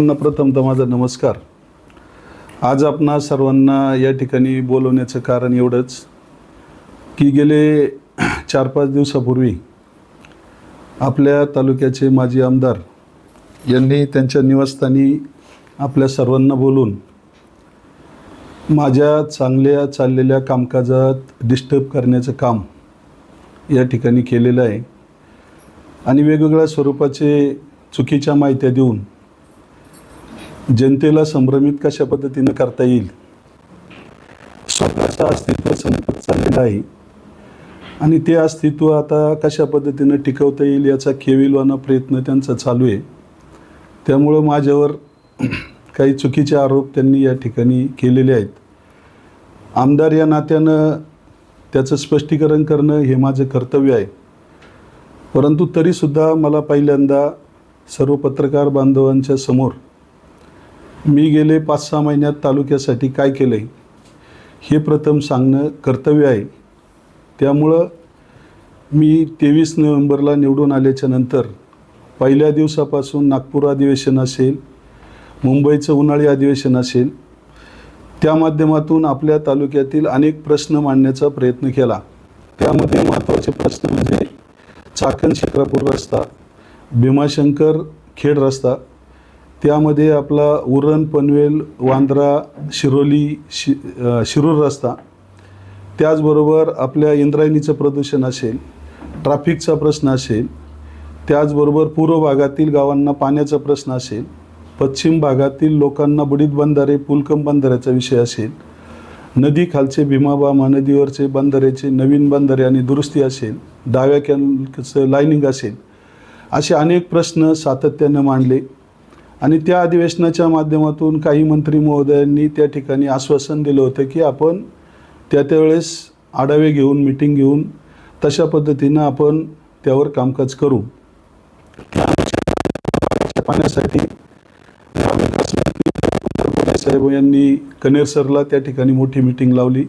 सर्वांना प्रथमतः माझा नमस्कार. आज आपणा सर्वांना या ठिकाणी बोलवण्याचं कारण एवढंच की गेले चार पाच दिवसापूर्वी आपल्या तालुक्याचे माजी आमदार यांनी त्यांच्या निवासस्थानी आपल्या सर्वांना बोलून माझ्या चांगल्या चाललेल्या कामकाजात डिस्टर्ब करण्याचं काम या ठिकाणी केलेलं आहे. आणि वेगवेगळ्या स्वरूपाचे चुकीच्या माहित्या देऊन जनतेला संभ्रमित कशा पद्धतीनं करता येईल? स्वतःचं अस्तित्व संपत चाललेलं आहे. आणि ते अस्तित्व आता कशा पद्धतीनं टिकवता येईल याचा केविलवाना प्रयत्न त्यांचा चालू आहे. त्यामुळं माझ्यावर काही चुकीचे आरोप त्यांनी या ठिकाणी केलेले आहेत. आमदार या नात्यानं त्याचं स्पष्टीकरण करणं हे माझं कर्तव्य आहे. परंतु तरीसुद्धा मला पहिल्यांदा सर्व पत्रकार बांधवांच्या समोर मी गेले पाच सहा महिन्यात तालुक्यासाठी काय केलं आहे हे प्रथम सांगणं कर्तव्य आहे. त्यामुळं मी तेवीस नोव्हेंबरला निवडून आल्याच्यानंतर पहिल्या दिवसापासून नागपूर अधिवेशन असेल मुंबईचं उन्हाळी अधिवेशन असेल त्या माध्यमातून आपल्या तालुक्यातील अनेक प्रश्न मांडण्याचा प्रयत्न केला. त्यामध्ये महत्त्वाचे प्रश्न म्हणजे चाकण शिक्रापूर रस्ता भीमाशंकर खेड रस्ता त्यामध्ये आपला उरण पनवेल वांद्रा शिरोली शि शिरूर रस्ता. त्याचबरोबर आपल्या इंद्रायणीचं प्रदूषण असेल ट्रॅफिकचा प्रश्न असेल त्याचबरोबर पूर्व भागातील गावांना पाण्याचा प्रश्न असेल पश्चिम भागातील लोकांना बुडीत बंधारे पुलकम बंधाऱ्याचा विषय असेल नदी खालचे भीमाबा महानदीवरचे बंधाऱ्याचे नवीन बंधारे आणि दुरुस्ती असेल डाव्या कॅनचं लाईनिंग असेल असे अनेक प्रश्न सातत्यानं मांडले. आणि त्या अधिवेशनाच्या माध्यमातून काही मंत्री महोदयांनी त्या ठिकाणी आश्वासन दिलं होतं की आपण त्या त्यावेळेस आढावे घेऊन मिटिंग घेऊन तशा पद्धतीनं आपण त्यावर कामकाज करू. पाण्यासाठी साहेब यांनी कनेर सरला त्या ठिकाणी मोठी मिटिंग लावली.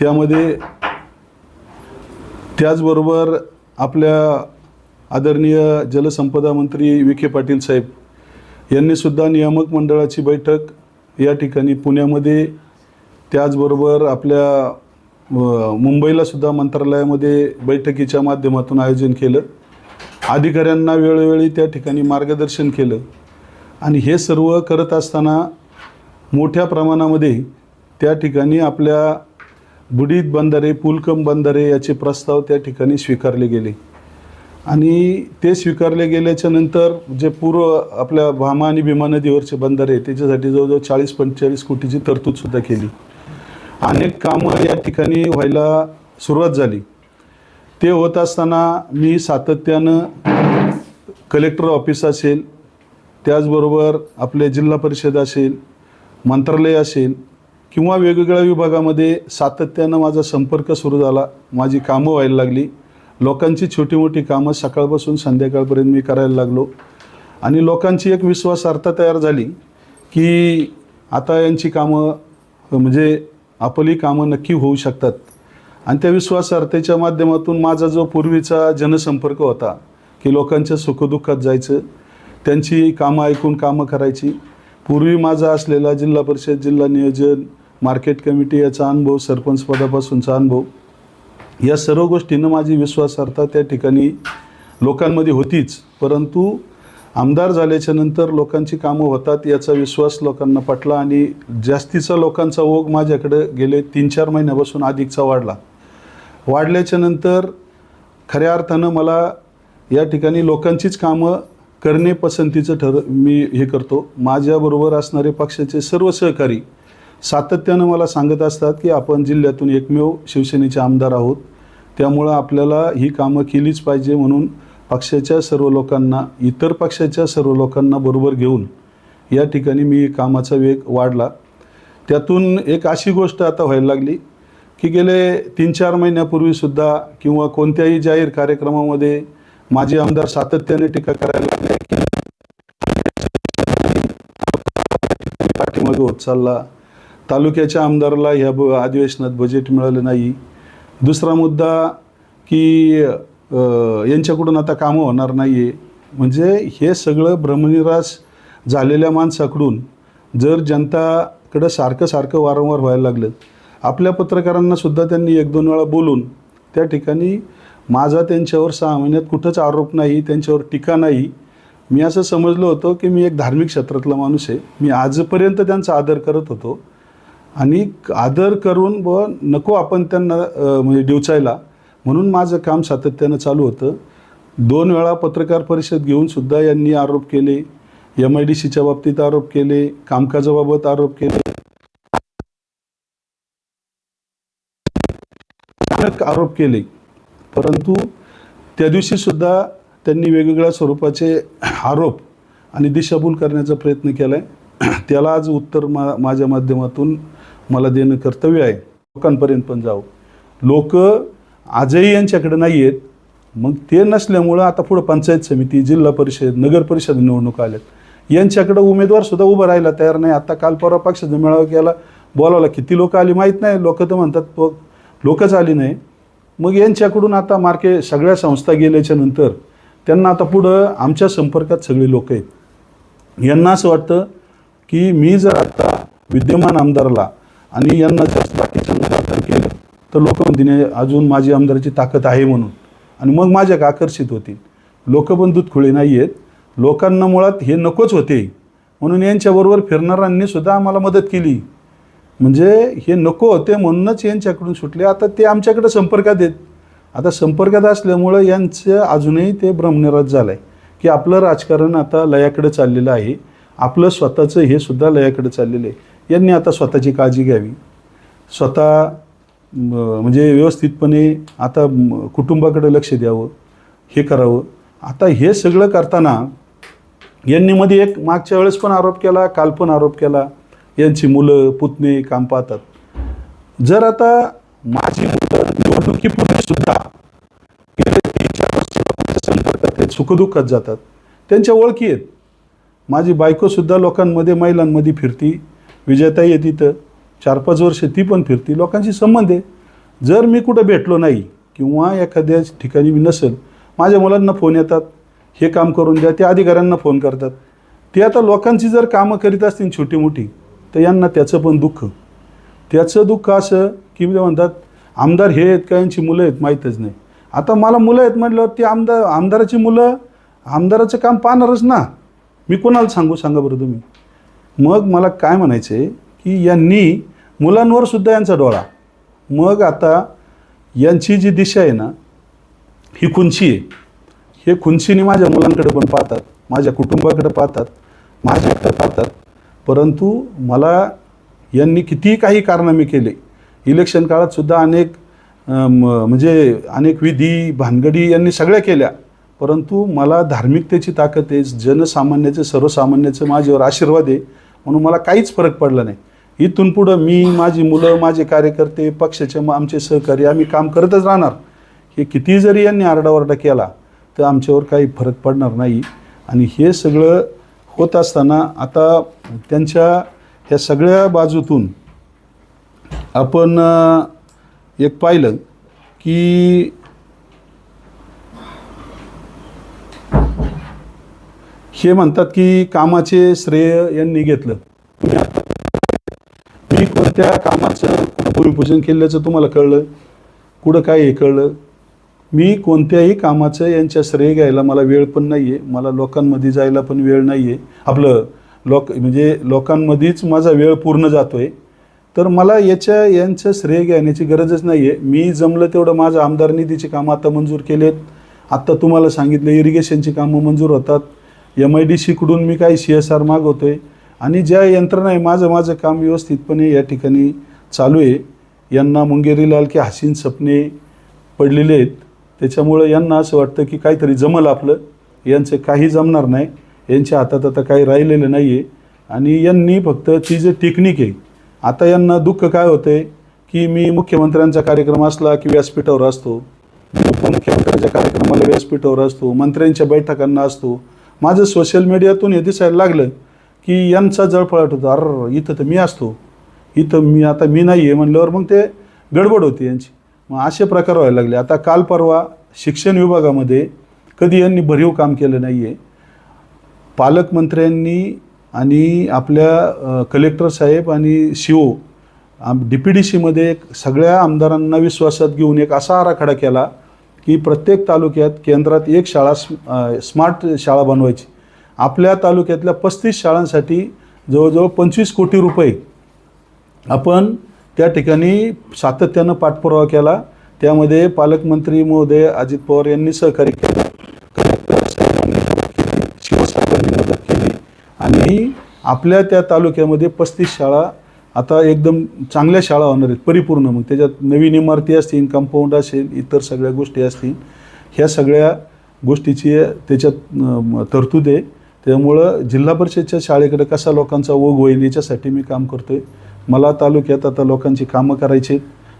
त्यामध्ये त्याचबरोबर आपल्या आदरणीय जलसंपदा मंत्री विखे पाटील साहेब यांनी सुद्धा नियामक मंडळाची बैठक या ठिकाणी पुण्यामध्ये त्याचबरोबर आपल्या मुंबईलासुद्धा मुंबईला सुद्धा मंत्रालयामध्ये बैठकीच्या माध्यमातून आयोजन केलं. अधिकाऱ्यांना वेळोवेळी त्या ठिकाणी मार्गदर्शन केलं. आणि हे सर्व करत असताना मोठ्या प्रमाणामध्ये त्या ठिकाणी आपल्या बुडीत बंधारे पुलकम बंधारे याचे प्रस्ताव त्या ठिकाणी स्वीकारले गेले. आणि ते स्वीकारले गेल्याच्यानंतर जे पूर्व आपल्या भामा आणि भीमा नदीवरचे बंदर आहे त्याच्यासाठी जवळजवळ चाळीस पंचेचाळीस कोटीची तरतूदसुद्धा केली. अनेक कामं या ठिकाणी व्हायला सुरुवात झाली. ते होत असताना मी सातत्यानं कलेक्टर ऑफिस असेल त्याचबरोबर आपले जिल्हा परिषद असेल मंत्रालय असेल किंवा वेगवेगळ्या विभागामध्ये सातत्यानं माझा संपर्क सुरू झाला माझी कामं व्हायला लागली. लोकांची छोटी मोठी कामं सकाळपासून संध्याकाळपर्यंत मी करायला लागलो. आणि लोकांची एक विश्वासार्हता तयार झाली की आता यांची कामं म्हणजे आपली कामं नक्की होऊ शकतात. आणि त्या विश्वासार्हतेच्या माध्यमातून माझा जो पूर्वीचा जनसंपर्क होता की लोकांच्या सुखदुःखात जायचं त्यांची कामं ऐकून कामं करायची. पूर्वी माझा असलेला जिल्हा परिषद जिल्हा नियोजन मार्केट कमिटी याचा अनुभव सरपंच पदापासूनचा अनुभव या सर्व गोष्टींना माझी विश्वासार्हता त्या ठिकाणी लोकांमध्ये होतीच. परंतु आमदार झाल्याच्यानंतर लोकांची कामं होतात याचा विश्वास लोकांना पटला आणि जास्तीचा लोकांचा ओघ माझ्याकडे गेले तीन चार महिन्यापासून अधिकचा वाढला. वाढल्याच्या नंतर खऱ्या अर्थानं मला या ठिकाणी लोकांचीच कामं करणे पसंतीचं ठर मी हे करतो. माझ्याबरोबर असणारे पक्षाचे सर्व सहकारी सातत्यानं मला सांगत असतात की आपण जिल्ह्यातून एकमेव शिवसेनेचे आमदार आहोत. त्यामुळं आपल्याला ही कामं केलीच पाहिजे म्हणून पक्षाच्या सर्व लोकांना इतर पक्षाच्या सर्व लोकांना बरोबर घेऊन या ठिकाणी मी कामाचा वेग वाढला. त्यातून एक अशी गोष्ट आता व्हायला लागली की गेले तीन चार महिन्यापूर्वीसुद्धा किंवा कोणत्याही जाहीर कार्यक्रमामध्ये माझे आमदार सातत्याने टीका करायला लागले की पाठीमागे होत चालला. तालुक्याच्या आमदाराला ह्या ब अधिवेशनात बजेट मिळालं नाही. दुसरा मुद्दा की यांच्याकडून आता कामं होणार नाही आहे म्हणजे हे सगळं भ्रमनिरास झालेल्या माणसाकडून जर जनताकडं सारखं सारखं वारंवार व्हायला लागलं आपल्या पत्रकारांना सुद्धा त्यांनी एक दोन वेळा बोलून त्या ठिकाणी माझा त्यांच्यावर सहा महिन्यात कुठंच आरोप नाही त्यांच्यावर टीका नाही. मी असं समजलं होतं की मी एक धार्मिक क्षेत्रातला माणूस आहे. मी आजपर्यंत त्यांचा आदर करत होतो. आणि आदर करून व नको आपण त्यांना म्हणजे डिवचायला. म्हणून माझं काम सातत्यानं चालू होतं. दोन वेळा पत्रकार परिषद घेऊन सुद्धा यांनी आरोप केले. एम आय डी सीच्या बाबतीत आरोप केले. कामकाजाबाबत आरोप केले. आरोप केले. परंतु त्या दिवशी सुद्धा त्यांनी वेगवेगळ्या स्वरूपाचे आरोप आणि दिशाभूल करण्याचा प्रयत्न केला आहे त्याला आज उत्तर मा माझ्या माध्यमातून मला देणं कर्तव्य आहे. लोकांपर्यंत पण जावं. लोक आजही यांच्याकडे नाही आहेत. मग ते नसल्यामुळं आता पुढं पंचायत समिती जिल्हा परिषद नगर परिषद निवडणूक आल्यात. यांच्याकडं उमेदवार सुद्धा उभं राहायला तयार नाही. आता काल परवा पक्षाचा मेळावा केला. बोलावला किती लोक आली माहीत नाही. लोक तर म्हणतात प- लोकच आली नाही. मग यांच्याकडून आता मार्के सगळ्या संस्था गेल्याच्यानंतर त्यांना आता पुढं आमच्या संपर्कात सगळे लोक आहेत. यांना असं वाटतं की मी जर आता विद्यमान आमदारला आणि यांना जर बाकीच्या समर्थन केलं. तर लोक म्हणतील अजून माझी आमदाराची ताकद आहे म्हणून. आणि मग माझ्याक आकर्षित होतील. लोक पण दूधखुळे नाही आहेत लोकांना मुळात हे नकोच होते. म्हणून यांच्याबरोबर फिरणाऱ्यांनी सुद्धा आम्हाला मदत केली. म्हणजे हे नको होते म्हणूनच यांच्याकडून सुटले. आता ते आमच्याकडे संपर्कात आहेत. आता संपर्कात असल्यामुळं यांचं अजूनही ते भ्रमनिराज झालं आहे की आपलं राजकारण आता लयाकडे चाललेलं आहे. आपलं स्वतःचं हे सुद्धा लयाकडे चाललेलं आहे. यांनी आता स्वतःची काळजी घ्यावी. स्वतः म्हणजे व्यवस्थितपणे आता कुटुंबाकडे लक्ष द्यावं हे करावं. आता हे सगळं करताना यांनी मध्ये एक मागच्या वेळेस पण आरोप केला काल पण आरोप केला. यांची मुलं पुतणे काम पाहतात. जर आता माझी मुलं निवडणुकीपूर्वी सुद्धा संपर्कात सुखदुःखात जातात त्यांच्या ओळखी आहेत. माझी बायकोसुद्धा लोकांमध्ये महिलांमध्ये फिरती. विजयताई आहे तिथं. चार पाच वर्ष ती पण फिरती. लोकांशी संबंध आहे. जर मी कुठं भेटलो नाही किंवा एखाद्या ठिकाणी मी नसेल माझ्या मुलांना फोन येतात. हे काम करून द्या त्या अधिकाऱ्यांना फोन करतात. ते आता लोकांची जर कामं करीत असतील छोटी मोठी तर यांना त्याचं पण दुःख. त्याचं दुःख असं की म्हणतात आमदार हे आहेत का यांची मुलं आहेत माहीतच नाही. आता मला मुलं आहेत म्हटल्यावर ती आमदार आमदाराची मुलं आमदाराचं काम पाहणारच ना. मी कोणाला सांगू सांगा बरं तुम्ही? मग मला काय म्हणायचं आहे की यांनी मुलांवर सुद्धा यांचा डोळा. मग आता यांची जी दिशा आहे ना ही खुंची आहे. हे खुंचीने माझ्या मुलांकडे पण पाहतात माझ्या कुटुंबाकडे पाहतात माझ्याकडे पाहतात. परंतु मला यांनी कितीही काही कारनामे केले इलेक्शन काळात सुद्धा अनेक म- म्हणजे अनेक विधी भानगडी यांनी सगळ्या केल्या. परंतु मला धार्मिकतेची ताकद आहे जनसामान्याचं सर्वसामान्याचं माझ्यावर आशीर्वाद आहे. म्हणून मला काहीच फरक पडला नाही. इथून पुढं मी माझी मुलं माझे कार्यकर्ते पक्षाचे आमचे सहकारी आम्ही काम करतच राहणार. हे किती जरी यांनी आरडाओरडा केला तर आमच्यावर काही फरक पडणार नाही. आणि हे सगळं होत असताना आता त्यांच्या ह्या सगळ्या बाजूतून आपण एक पाहिलं की हे म्हणतात की कामाचे श्रेय यांनी घेतलं. मी कोणत्या कामाचं भूमिपूजन केल्याचं तुम्हाला कळलं? कुठं काय हे कळलं? मी कोणत्याही कामाचं यांच्या श्रेय घ्यायला मला वेळ पण नाही आहे मला लोकांमध्ये जायला पण वेळ नाही आहे आपलं लोक म्हणजे लोकांमध्येच माझा वेळ पूर्ण जातो आहे तर मला याच्या यांचं श्रेय घेण्याची गरजच नाही आहे मी जमलं तेवढं माझं आमदार निधीची कामं आता मंजूर केलेत. आत्ता तुम्हाला सांगितलं इरिगेशनची कामं मंजूर होतात. एम आय डी सीकडून मी काही सी एस आर मागवतो आहे आणि ज्या यंत्रणा आहे माझं माझं काम व्यवस्थितपणे या ठिकाणी चालू आहे. यांना मुंगेरीलाल की हसीन सपने पडलेले आहेत. त्याच्यामुळं यांना असं वाटतं की काहीतरी जमल आपलं. यांचं काही जमणार नाही. यांच्या हातात आता काही राहिलेलं नाही आहे आणि यांनी फक्त ती जे टेक्निक आहे आता यांना दुःख काय होतं आहे की मी मुख्यमंत्र्यांचा कार्यक्रम असला की व्यासपीठावर असतो. उपमुख्यमंत्र्यांच्या कार्यक्रमाला व्यासपीठावर असतो. मंत्र्यांच्या बैठकांना असतो. माझं सोशल मीडियातून हे दिसायला लागलं की यांचा जळफळाट होतो. अर इथं तर मी असतो. इथं मी आता मी नाही आहे म्हणल्यावर मग ते गडबड होती यांची. मग असे प्रकार व्हायला लागले. आता काल परवा शिक्षण विभागामध्ये कधी यांनी भरीव काम केलं नाही आहे पालकमंत्र्यांनी आणि आपल्या कलेक्टर साहेब आणि C O D P D सीमध्ये एक सगळ्या आमदारांना विश्वासात घेऊन एक असा आराखडा केला की प्रत्येक तालुक्यात केंद्रात एक शाळा स्म- स्मार्ट शाळा बनवायची. आपल्या तालुक्यातल्या पस्तीस शाळांसाठी जवळजवळ पंचवीस कोटी रुपये आपण त्या ठिकाणी सातत्यानं पाठपुरावा केला. त्यामध्ये पालकमंत्री महोदय अजित पवार यांनी सहकार्य केलं. शिवसाहेबांनी मदत केली. आणि आपल्या त्या तालुक्यामध्ये पस्तीस शाळा आता एकदम चांगल्या शाळा होणार आहेत परिपूर्ण. मग त्याच्यात नवीन इमारती असतील कंपाऊंड असेल इतर सगळ्या गोष्टी असतील ह्या सगळ्या गोष्टीची त्याच्यात तरतूद आहे. त्यामुळं जिल्हा परिषदच्या शाळेकडे कसा लोकांचा ओघ होईल याच्यासाठी मी काम करतोय. मला तालुक्यात आता लोकांची कामं करायची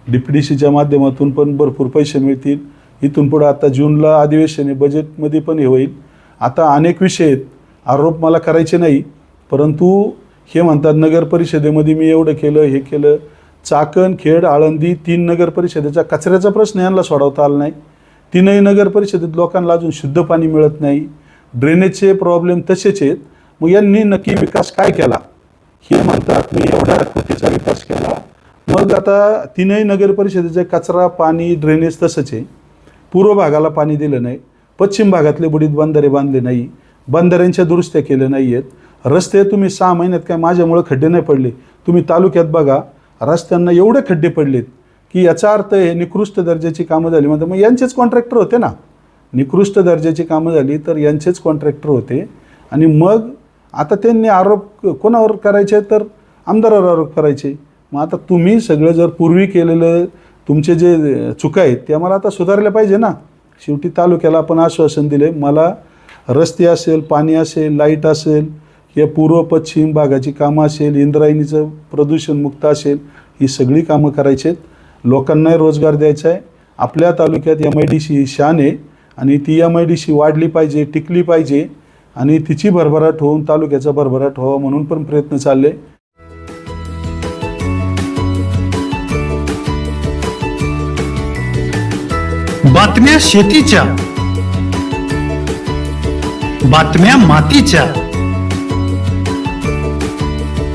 डी पी डी सीच्या माध्यमातून पण भरपूर पैसे मिळतील. इथून पुढं आता जूनला अधिवेशन आहे बजेटमध्ये पण हे होईल. आता अनेक विषय आहेत. आरोप मला करायचे नाही परंतु हे म्हणतात नगर परिषदेमध्ये मी एवढं केलं हे केलं. चाकण खेड आळंदी तीन नगर परिषदेचा कचऱ्याचा प्रश्न यांना सोडवता आला नाही. तीनही नगर परिषदेत लोकांना अजून शुद्ध पाणी मिळत नाही. ड्रेनेजचे प्रॉब्लेम तसेच आहेत. मग यांनी नक्की विकास काय केला? हे म्हणतात मी एवढ्या कोटीचा विकास केला. मग आता तीनही नगर परिषदेचे कचरा पाणी ड्रेनेज तसंच आहे. पूर्व भागाला पाणी दिलं नाही. पश्चिम भागातले बुडीत बंधारे बांधले नाही. बंधाऱ्यांच्या दुरुस्त्या केल्या नाही आहेत रस्ते तुम्ही सहा महिन्यात काय माझ्यामुळं खड्डे नाही पडले. तुम्ही तालुक्यात बघा रस्त्यांना एवढे खड्डे पडलेत की याचा अर्थ हे निकृष्ट दर्जाची कामं झाली. म्हणतात मग यांचेच कॉन्ट्रॅक्टर होते ना. निकृष्ट दर्जाची कामं झाली तर यांचेच कॉन्ट्रॅक्टर होते. आणि मग आता त्यांनी आरोप कोणावर करायचे तर आमदारावर आरोप करायचे. मग आता तुम्ही सगळं जर पूर्वी केलेलं तुमचे जे चुका आहेत त्या मला आता सुधारल्या पाहिजे ना. शेवटी तालुक्याला आपण आश्वासन दिले मला रस्ते असेल पाणी असेल लाइट असेल या पूर्व पश्चिम भागाची कामं असेल इंद्रायणीचं प्रदूषणमुक्त असेल ही सगळी कामं करायची आहेत. लोकांनाही रोजगार द्यायचा आहे. आपल्या तालुक्यात एम आय डी सी ही शान आहे आणि ती एम आय डी सी वाढली पाहिजे टिकली पाहिजे आणि तिची भरभराट होऊन तालुक्याचा भरभराट व्हावा म्हणून पण प्रयत्न चालले. बातम्या शेतीच्या बातम्या मातीच्या.